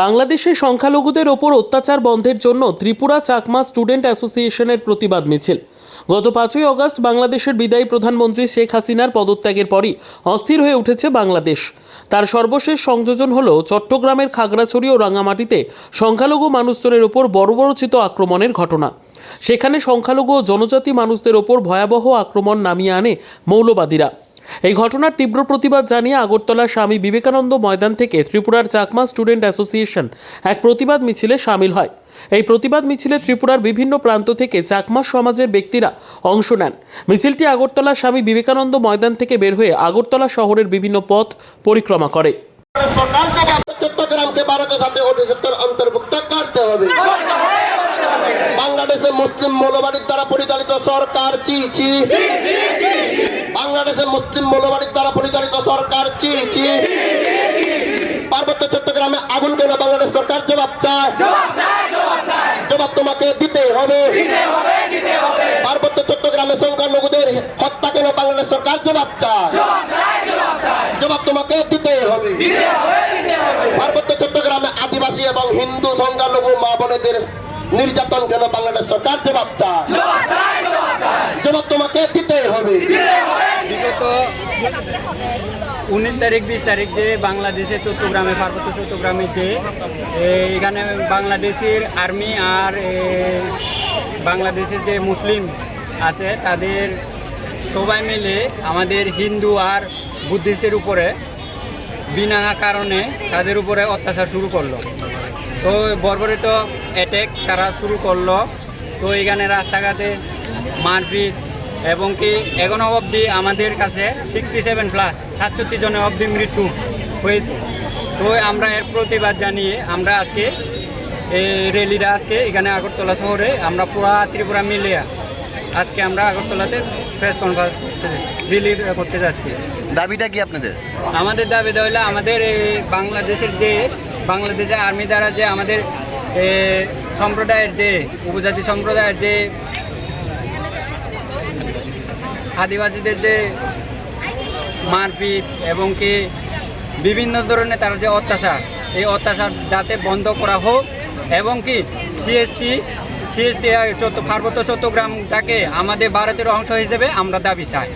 বাংলাদেশে সংখ্যালঘুদের ওপর অত্যাচার বন্ধের জন্য ত্রিপুরা চাকমা স্টুডেন্ট অ্যাসোসিয়েশনের প্রতিবাদ মিছিল। গত পাঁচই অগস্ট বাংলাদেশের বিদায়ী প্রধানমন্ত্রী শেখ হাসিনার পদত্যাগের পরই অস্থির হয়ে উঠেছে বাংলাদেশ। তার সর্বশেষ সংযোজন হল চট্টগ্রামের খাগড়াছড়ি ও রাঙামাটিতে সংখ্যালঘু মানুষজনের ওপর বর্বরচিত আক্রমণের ঘটনা। সেখানে সংখ্যালঘু ও জনজাতি মানুষদের ওপর ভয়াবহ আক্রমণ নামিয়ে আনে মৌলবাদীরা। এই ঘটনার তীব্র প্রতিবাদ জানিয়ে আগরতলা স্বামী বিবেকানন্দ ময়দান থেকে ত্রিপুরার চাকমা স্টুডেন্ট অ্যাসোসিয়েশন এক প্রতিবাদ মিছিলে সামিল হয়। এই প্রতিবাদ মিছিলে ত্রিপুরার বিভিন্ন প্রান্ত থেকে চাকমা সমাজের ব্যক্তিরা অংশ নেন। মিছিলটি আগরতলা স্বামী বিবেকানন্দ ময়দান থেকে বের হয়ে আগরতলা শহরের বিভিন্ন পথ পরিক্রমা করে। চট্টগ্রামকে ভারতের সাথে অন্তর্ভুক্ত করতে হবে। বাংলাদেশে মুসলিম মৌলবাদীর দ্বারা পরিচালিত সরকার চি চি বাংলাদেশে মুসলিম মৌলবাদীর দ্বারা পরিচালিত সরকার চি চি পার্বত্য চট্টগ্রামে আগুন কেন বাংলাদেশ সরকার জবাব চায়? জবাব তোমাকে দিতে হবে। পার্বত্য চট্টগ্রামে সংখ্যালঘুদের হত্যা কেন বাংলাদেশ সরকার জবাব চায়? জবাব তোমাকে দিতে হবে। পার্বত্য চট্টগ্রামে আদিবাসী এবং হিন্দু সংখ্যালঘু মা বোনেদের নির্যাতন কেন বাংলাদেশ সরকার জবাব চায় জবাব তোমাকে দিতে হবে। উনিশ তারিখ, বিশ তারিখ যে বাংলাদেশে চট্টগ্রামে, পার্বত্য চট্টগ্রামে যে এখানে বাংলাদেশের আর্মি আর বাংলাদেশের যে মুসলিম আছে, তাদের সবাই মিলে আমাদের হিন্দু আর বুদ্ধিস্টের উপরে, বিনা কারণে তাদের উপরে অত্যাচার শুরু করল। তো বর্বরিত অ্যাটেক তারা শুরু করল। তো এখানে রাস্তাঘাটে মারপিট এবং কি এখনও অবধি আমাদের কাছে সিক্সটি সেভেন প্লাস সাতষট্টি জনের অবধি মৃত্যু হয়েছে। তো আমরা এর প্রতিবাদ জানিয়ে আমরা আজকে এই র্যালিটা আজকে এখানে আগরতলা শহরে আমরা পুরা ত্রিপুরা মিলিয়ে আজকে আমরা আগরতলাতে প্রেস কনফারেন্স রিলি করতে যাচ্ছি। দাবিটা কি আপনাদের? আমাদের দাবি হইলে আমাদের এই বাংলাদেশের যে বাংলাদেশের আর্মি দ্বারা যে আমাদের সম্প্রদায়ের যে উপজাতি সম্প্রদায়ের যে আদিবাসীদের যে মারপিট এবং কি বিভিন্ন ধরনের তার যে অত্যাচার এই অত্যাচার যাতে বন্ধ করা হোক এবং কি সিএসটি সিএসটি পার্বত্য চট্টগ্রামটাকে আমাদের ভারতের অংশ হিসেবে আমরা দাবি চাই।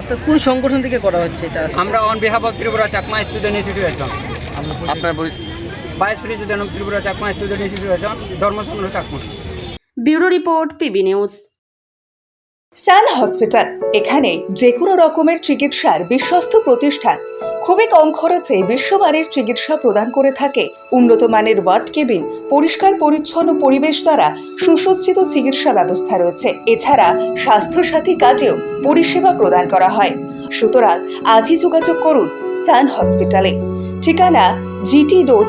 আপনার কোন সংগঠন থেকে করা হচ্ছে এটা? আমরা on behalf of Tripura Chakma student institution আপনার vice president of Tripura Chakma student institution Dharmachandra Chakma. Bureau report PB news. Sun hospital এখানে যে কোনো রকমের চিকিৎসার বিশ্বস্ত প্রতিষ্ঠান। খুবই কম খরচে বিশ্বমানের চিকিৎসা প্রদান করে থাকে। উন্নত মানের ওয়ার্ড কেবিন পরিষ্কার পরিচ্ছন্ন পরিবেশ দ্বারা সুসজ্জিত চিকিৎসা ব্যবস্থা রয়েছে। এছাড়া স্বাস্থ্যসাথী কাজেও পরিষেবা প্রদান করা হয়। সুতরাং আজই যোগাযোগ করুন সান হসপিটালে। ঠিকানা GT road